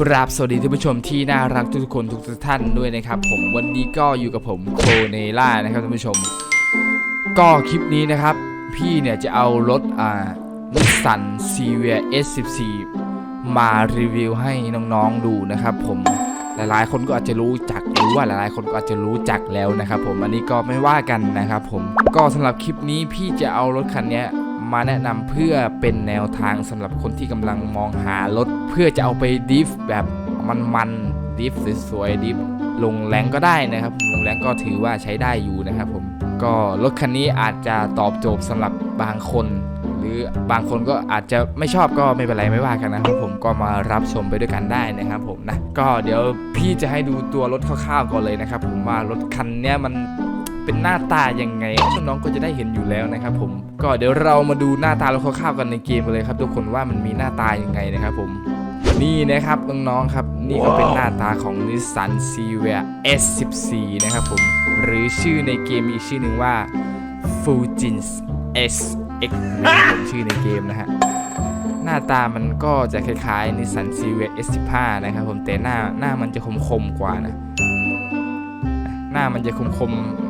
กราบสวัสดีท่านผู้ชมที่น่ารักทุกคนทุกท่านด้วยนะครับ ผมวันนี้ก็อยู่กับผมโคเนล่านะครับท่านผู้ชม ก็คลิปนี้นะครับ พี่เนี่ยจะเอารถอ่านิสสันซีเวีย S14 มารีวิวให้น้องๆดูนะครับ ผมหลายๆ คนก็อาจจะรู้จักหรือว่าหลายๆ คนก็อาจจะรู้จักแล้วนะครับ ผมอันนี้ก็ไม่ว่ากันนะครับ ผมก็สำหรับคลิปนี้พี่จะเอารถคันเนี้ มาแนะนำเพื่อเป็นแนวทางสำหรับคนที่กำลังมองหารถ เพื่อจะเอาไปดิฟแบบมันๆดิฟสวยๆดิฟลงแรงก็ได้นะครับ ลงแรงก็ถือว่าใช้ได้อยู่นะครับผมก็รถคันนี้อาจจะตอบโจทย์สำหรับบางคน หรือบางคนก็อาจจะไม่ชอบก็ไม่เป็นไรไม่ว่ากันนะครับผมก็มารับชมไปด้วยกันได้นะครับผมนะก็เดี๋ยวพี่จะให้ดูตัวรถคร่าวๆก่อนเลยนะครับผมว่ารถคันนี้มัน เป็นหน้าตายังไงน้องๆก็จะได้เห็นอยู่แล้วนะครับผมก็เดี๋ยวเรามาดูหน้าตาเรถคร่าวๆกันในเกมกันเลยครับ ทุกคนว่ามันมีหน้าตายังไงนะครับผมนี่นะครับน้องๆครับนี่ก็เป็นหน้าตาของ Nissan s e v i a S14 นะครับผม หรือชื่อในเกมมีอีกชื่อหนึ่งว่า Fujins SX นะครับผมชื่อในเกมนะฮะหน้าตามันก็จะคล้ายๆ Nissan s e v i a S15 นะครับผมแต่หน้าหน้ามันจะคมๆกว่านะ หน้ามันจะคมคมๆอืม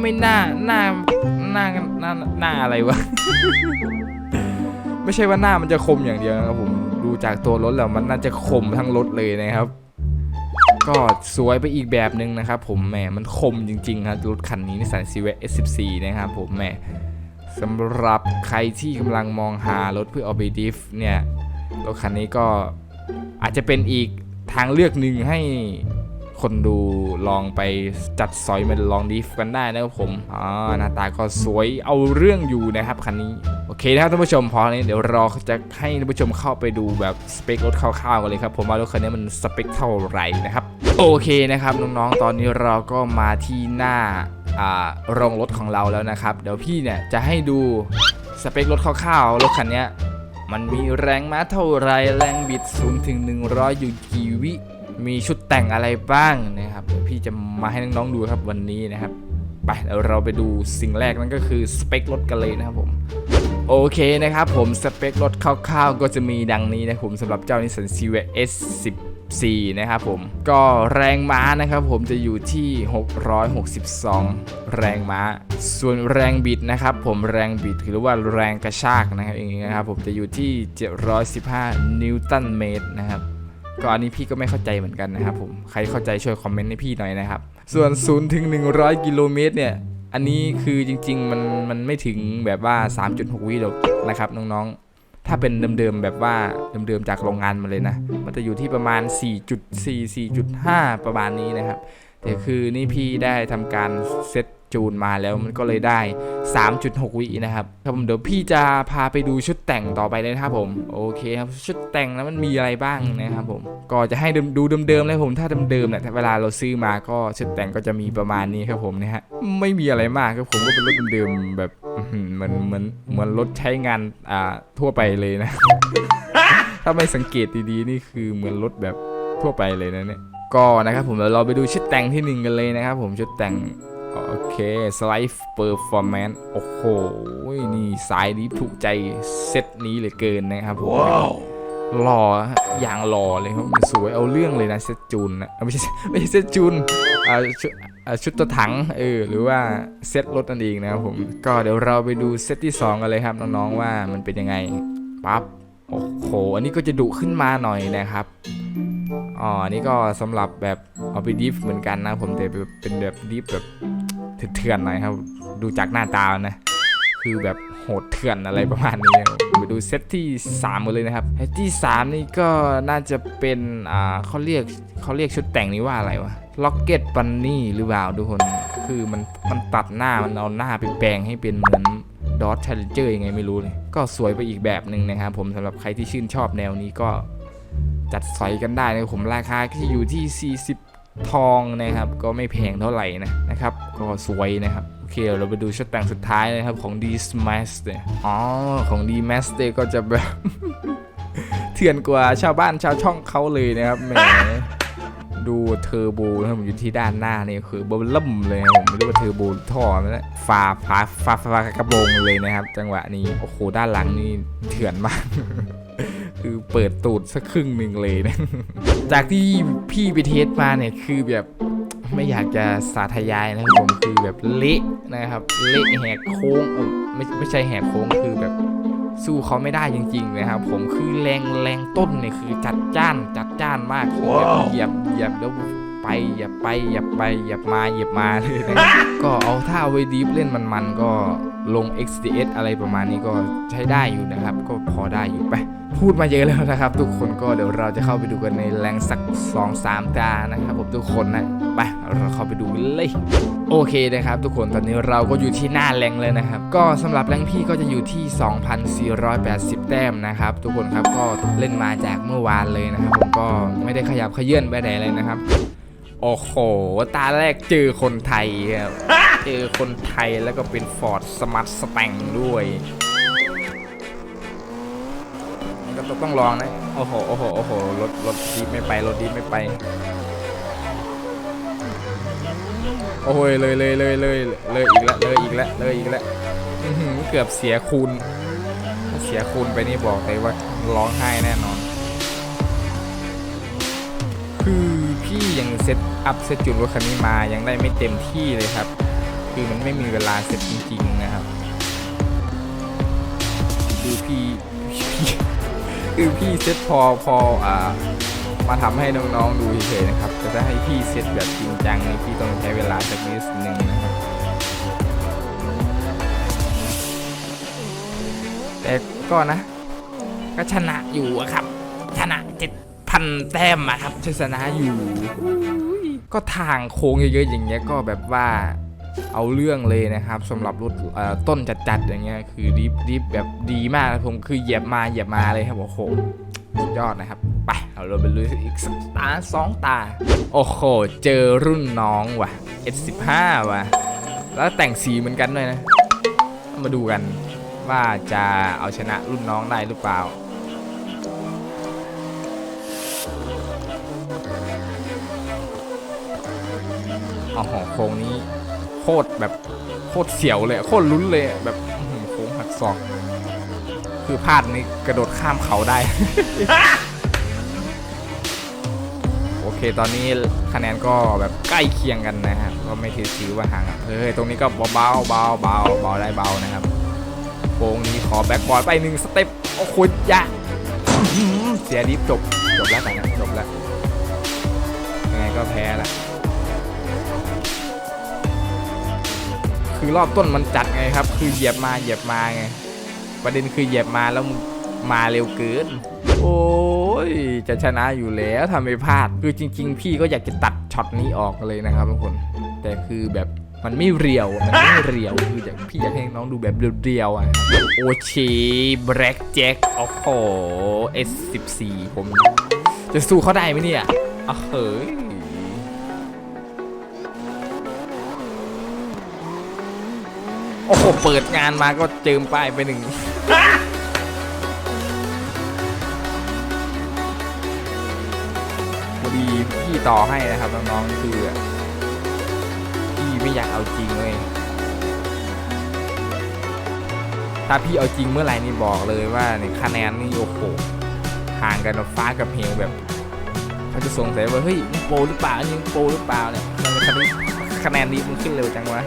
ไม่น่าหน้าหน้าหน้าหน้าอะไรวะ ไม่ใช่ว่าหน้ามันจะคมอย่างเดียวนะครับผมดูจากตัวรถแล้วมันน่าจะคมทั้งรถเลยนะครับ ก็สวยไปอีกแบบหนึ่งนะครับ ผมแหมมันคมจริงๆครับรถคันนี้นิสสันซีเว S14 นะครับผมแหมสำหรับใครที่กำลังมองหารถเพื่อเอาไปดิฟเนี่ยรถคันนี้ก็อาจจะเป็นอีกทางเลือกหนึ่งให้ คนดูลองไปจัดสอยมันลองดิฟกันได้นะครับผมอ่าหน้าตาก็สวยเอาเรื่องอยู่นะครับคันนี้โอเคนะครับท่านผู้ชมพอนี้เดี๋ยวรอจะให้ท่านผู้ชมเข้าไปดูแบบสเปครถคร่าวๆกันเลยครับผมว่ารถคันนี้มันสเปคเท่าไหร่นะครับโอเคนะครับน้องๆตอนนี้เราก็มาที่หน้าอ่าโรงรถของเราแล้วนะครับ เดี๋ยวพี่เนี่ยจะให้ดูสเปครถคร่าวๆรถคันนี้มันมีแรงม้าเท่าไรแรงบิด0ูงถึง 100 อยู่กี่วิ มีชุดแต่งอะไรบ้างนะครับพี่จะมาให้น้องๆดูครับวันนี้นะครับไปเดี๋ยวเราไปดูสิ่งแรกนั่นก็คือสเปครถกันเลยนะครับผมโอเคนะครับผมสเปครถคร่าวๆก็จะมีดังนี้นะครับผมสำหรับเจ้า Nissan c v S14 นะครับผมก็แรงม้านะครับผมจะอยู่ที่ 662 แรงม้า ส่วนแรงบิดนะครับผมแรงบิดหรือว่าแรงกระชากนะครับอย่างนี้นะครับผมจะอยู่ที่ 715 นิวตันเมตรนะครับ ก็อันนี้พี่ก็ไม่เข้าใจเหมือนกันนะครับผมใครเข้าใจช่วยคอมเมนต์ให้พี่หน่อยนะครับ ส่วน0ถึง100กิโลเมตรเนี่ย อันนี้คือจริงๆมันมันไม่ถึงแบบว่า 3.6 วิหรอกนะครับน้องๆ ถ้าเป็นเดิมๆแบบว่าเดิมๆจากโรงงานมาเลยนะ มันจะอยู่ที่ประมาณ 4.4 4.5 ประมาณนี้นะครับแต่คือนี่พี่ได้ทำการเซต จูนมาแล้วมันก็เลยได้ 3.6 วินะครับครับผมเดี๋ยวพี่จะพาไปดูชุดแต่งต่อไปเลยนะครับผมโอเคครับชุดแต่งแล้วมันมีอะไรบ้างนะครับผมก็จะให้ดูเดิมๆเลยผมถ้าเดิมๆเนี่ยถ้าเวลาเราซื้อมาก็ชุดแต่งก็จะมีประมาณนี้ครับผมนะฮะไม่มีอะไรมากครับผมก็เป็นรถเดิมๆแบบอื้อหือเหมือนเหมือนเหมือนรถใช้งานอ่าทั่วไปเลยนะ ถ้าไม่สังเกตดีๆนี่คือเหมือนรถแบบทั่วไปเลยนะเนี่ยก็นะครับผมเดี๋ยวเราไปดูชุดแต่งที่หนึ่งกันเลยนะครับผมชุดแต่ง โอเคสไลฟ์เปอร์ฟอร์แมนซ์โอ้โห นี่สายนี้ถูกใจเซตนี้เหลือเกินนะครับผมหล่อฮะอย่างหล่อเลยครับสวยเอาเรื่องเลยนะเซตจูนนะเอ้าไม่ใช่ไม่ใช่เซตจูนอ่าชุดอ่าชุดตัวถังเออหรือว่าเซตรถนั่นเองนะครับผมก็เดี๋ยวเราไปดูเซตที่ 2 กันเลยครับน้องๆว่ามันเป็นยังไงปั๊บโอ้โห อันนี้ก็จะดุขึ้นมาหน่อยนะครับอ๋ออันนี้ก็สำหรับแบบเอาไปดิฟเหมือนกันนะผมแต่เป็นแบบดิฟแบบ เถื่อนๆหน่อยครับ ดูจากหน้าตานะ คือแบบโหดเถื่อนอะไรประมาณนี้ไปดูเซตที่3กันเลยนะครับเซตที่ 3 นี่ก็น่าจะเป็นอ่าเขาเรียกเขาเรียกชุดแต่งนี้ว่าอะไรวะล็อกเก็ตบันนี่หรือเปล่าทุกคน คือมันมันตัดหน้ามันเอาหน้าไปแปลงให้เป็นเหมือนดอ c ช Challenger ยังไงไม่รู้เลย ก็สวยไปอีกแบบหนึ่งนะครับผมสำหรับใครที่ชื่นชอบแนวนี้ก็จัดสอยกันได้นะผมราคาที่อยู่ที่40 ทองนะครับก็ไม่แพงเท่าไหร่นะนะครับก็สวยนะครับโอเคเราไปดูชุดแต่งสุดท้ายนะครับของ D Smash เนี่ยอ๋อของ D Smash เนี่ยก็จะแบบ เถื่อนกว่าชาวบ้านชาวช่องเขาเลยนะครับแหมดูเทอร์โบนะครับอยู่ที่ด้านหน้านี่คือเบลล่มเลยผมไม่รู้ว่าเทอร์โบท่อนั่นแหละฟาฟาฟาฟากระโปรงเลยนะครับ จังหวะนี้โอ้โหด้านหลังนี่เถื่อนมาก คือเปิดตูดสักครึ่งหนึ่งเลยนะ จากที่พี่ไปเทสมาเนี่ยคือแบบไม่อยากจะสาธยายนะครับผมคือแบบเละนะครับเละแหกโค้งไม่ไม่ใช่แหกโค้งคือแบบสู้เขาไม่ได้จริง ๆ นะครับ ผมคือแรงแรงต้นเนี่ยคือจัดจ้านจัดจ้านมากคือแบบเหยียบเหยียบแล้ว ไปเหยียบไปเหยียบไปเหยียบมาเหยียบมาเลยนะก็เอาท่าไว้ดีฟเล่นมันๆก็ลง XDS อะไรประมาณนี้ก็ใช้ได้อยู่นะครับ ก็พอได้อยู่ไป พูดมาเยอะแล้วนะครับ ทุกคนก็เดี๋ยวเราจะเข้าไปดูกันในแรงสัก 2-3 ตานะครับผมทุกคนนะไปเราเข้าไปดูกันเลยโอเคนะครับทุกคนตอนนี้เราก็อยู่ที่หน้าแรงเลยนะครับ ก็สำหรับแรงพี่ก็จะอยู่ที่ 2,480 แต้มนะครับ ทุกคนครับก็เล่นมาจากเมื่อวานเลยนะครับ ผมก็ไม่ได้ขยับเขยื่อนไปไหนเลยนะครับ โอ้โห ตาแรกเจอคนไทยครับ เจอคนไทยแล้วก็เป็นฟอร์ดสมาร์ทสแตงด้วยก็ต้องลองนะ โอ้โห โอ้โห โอ้โห รถ รถดีไม่ไป รถดีไม่ไป โอ้ยเลยเลยเลยเลยเลยอีกแล้ว เลยอีกแล้ว เลยอีกแล้ว เกือบเสียคูณเสียคูณไปนี่บอกเลยว่าร้องไห้แน่นอน คือ พี่ยังเซตอัพเซตจูนรถคันนี้มายังได้ไม่เต็มที่เลยครับ คือมันไม่มีเวลาเซตจริงๆนะครับคือพี่คือพี่เซตพอพออ่ามาทำให้น้องๆดูเฉยๆนะครับแต่ถ้าให้พี่เซตแบบจริงจังนี่พี่ต้องใช้เวลาสักนิดหนึ่งนะครับแต่ก็นะ ก็ชนะอยู่ครับ ชนะเจ็ด พันแต้มอะครับชนะอยู่อุ้ยก็ทางโค้งเยอะๆอย่างเงี้ยก็แบบว่าเอาเรื่องเลยนะครับสำหรับรถเอ่อต้นจัดๆอย่างเงี้ยคือดิฟดิฟแบบดีมากผมคือเหยียบมาเหยียบมาเลยครับโอ้โหสุดยอดนะครับ ไปเอาเราไปลุยอีกสักตาสองตา โอ้โห เจอรุ่นน้องว่ะ S15 ว่ะ แล้วแต่งสีเหมือนกันด้วยนะ มาดูกันว่าจะเอาชนะรุ่นน้องได้หรือเปล่า โอ้โหโค้งนี้โคตรแบบโคตรเสียวเลยโคตรลุ้นเลยแบบโค้งหักศอกคือพลาดนี่กระโดดข้ามเขาได้ โอเคตอนนี้คะแนนก็แบบใกล้เคียงกันนะครับก็ไม่ถือถือว่าห่างเฮ้ยตรงนี้ก็เบาเบาเบาเบาเบาได้เบานะครับโค้งนี้ขอแบ็กบอร์ดไปหนึ่งสเต็ปโอ้โหยะเสียดิฟจบจบแล้วแต่นะจบแล้วยังไงก็แพ้ละ คือรอบต้นมันจัดไงครับ คือเหยียบมาเหยียบมาไงประเด็นคือเหยียบมาแล้วมาเร็วเกิน โอ้ยจะชนะอยู่แล้วทำไมพลาดคือจริง ๆ พี่ก็อยากจะตัดช็อตนี้ออกเลยนะครับทุกคน แต่คือแบบมันไม่เรียว มันไม่เรียว คืออยากพี่อยากให้น้องดูแบบเรียวๆอะโอเชแบล็กแจ็คโอ้โห S14 ผม จะสู้เขาได้ไหมเนี่ยอะเฮ้ย โอ้โห เปิดงานมาก็เจิมป้ายไปหนึ่งพอดีพี่ต่อให้นะครับน้องๆคือพี่ไม่อยากเอาจริงเลย ถ้าพี่เอาจริงเมื่อไหร่นี่บอกเลยว่าเนี่ยคะแนนนี่โอ้โหห่างกันฟ้ากับเหวแบบเขาจะสงสัยว่าเฮ้ยมึงโปรหรือเปล่ายิงโปรหรือเปล่าเนี่ยคะแนนคะแนนนี้มันขึ้นเร็วจังวะ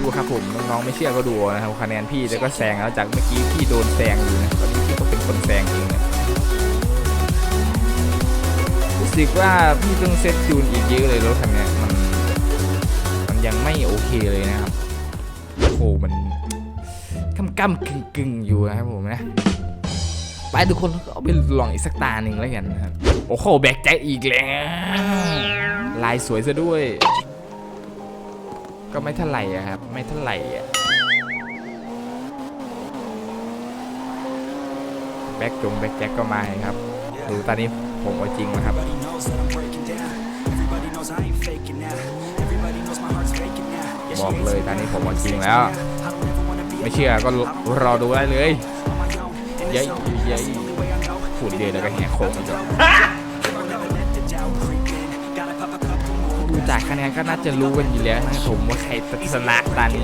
ดูครับผมน้องๆไม่เชื่อก็ดูนะครับคะแนนพี่แล้วก็แซงแล้วจากเมื่อกี้พี่โดนแซงอยู่นะตอนนี้พี่ก็เป็นคนแซงเองนะรู้สึกว่าพี่ต้องเซตจูนอีกเยอะเลยรถคันเนี้ยมันมันยังไม่โอเคเลยนะครับโอ้โหมันกำกำกึ่งกึ่งอยู่นะครับผมนะไปทุกคนเอาไปลองอีกสักตาหนึ่งแล้วกันนะครับโอ้โหแบกใจอีกแล้วลายสวยซะด้วย ก็ไม่เท่าไหร่ครับ ไม่เท่าไหร่แบ็กจุงแบ็กแจ็คก็มาครับ ดูตอนนี้ผมจริงนะครับ บอกเลยตอนนี้ผมจริงแล้ว ไม่เชื่อก็รอดูได้เลยเย้ยเย้ยฝุ่นเดือดแล้วก็แหงโค้งจ้ะ จากคะแนนก็น่าจะรู้กันอยู่แล้วนะครับผมว่าใครจะชนะตอนนี้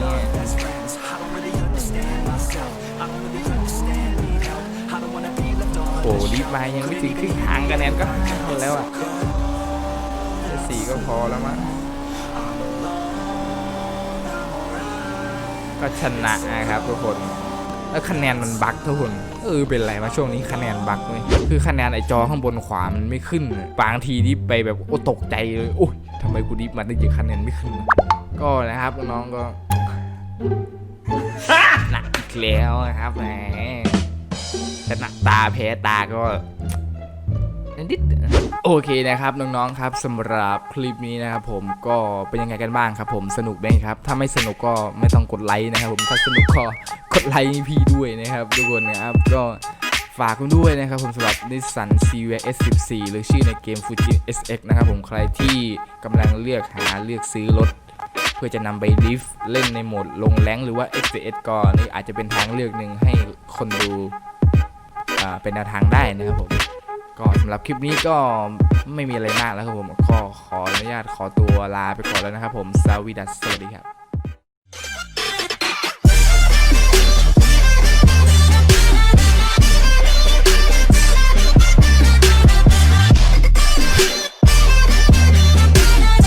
โอ้รีมายังไม่ถึงครึ่งทางคะแนนก็ห้าแล้วอะสี่ก็พอแล้วมั้งก็ชนะนะครับทุกคนแล้วคะแนนมันบั๊กทุกคนเออเป็นไรมาช่วงนี้คะแนนบั๊กเลยคือคะแนนไอจอข้างบนขวามันไม่ขึ้นบางทีดิฟไปแบบโอ้ตกใจเลยโอ้ย ทำไมกูดิฟมาได้เยอะคะแนนไม่ขึ้นก็นะครับน้องๆก็หนักอีกแล้วนะครับแหมแต่หนักตาแพ้ตาก็นิดโอเคนะครับน้องๆครับสำหรับคลิปนี้นะครับผมก็เป็นยังไงกันบ้างครับ ผมสนุกไหมครับ ถ้าไม่สนุกก็ไม่ต้องกดไลค์นะครับผมถ้าสนุกก็กดไลค์ให้พี่ด้วยนะครับทุกคนนะครับก็ ฝากคุณด้วยนะครับผมสำหรับ Nissan c v S14 หรือชื่อในเกม fuji SX นะครับผมใครที่กำลังเลือกหาเลือกซื้อรถ เพื่อจะนำไปลิฟต์เล่นในโหมดลงแรงหรือว่า FPS ก็นี่อาจจะเป็นทางเลือกหนึ่งให้คนดูเป็นแนวทางได้นะครับผมก็สำหรับคลิปนี้ก็ไม่มีอะไรมากแล้วครับผมก็ขออนุญาตขอตัวลาไปก่อนแล้วนะครับผมสวีดัสสวัสดีครับ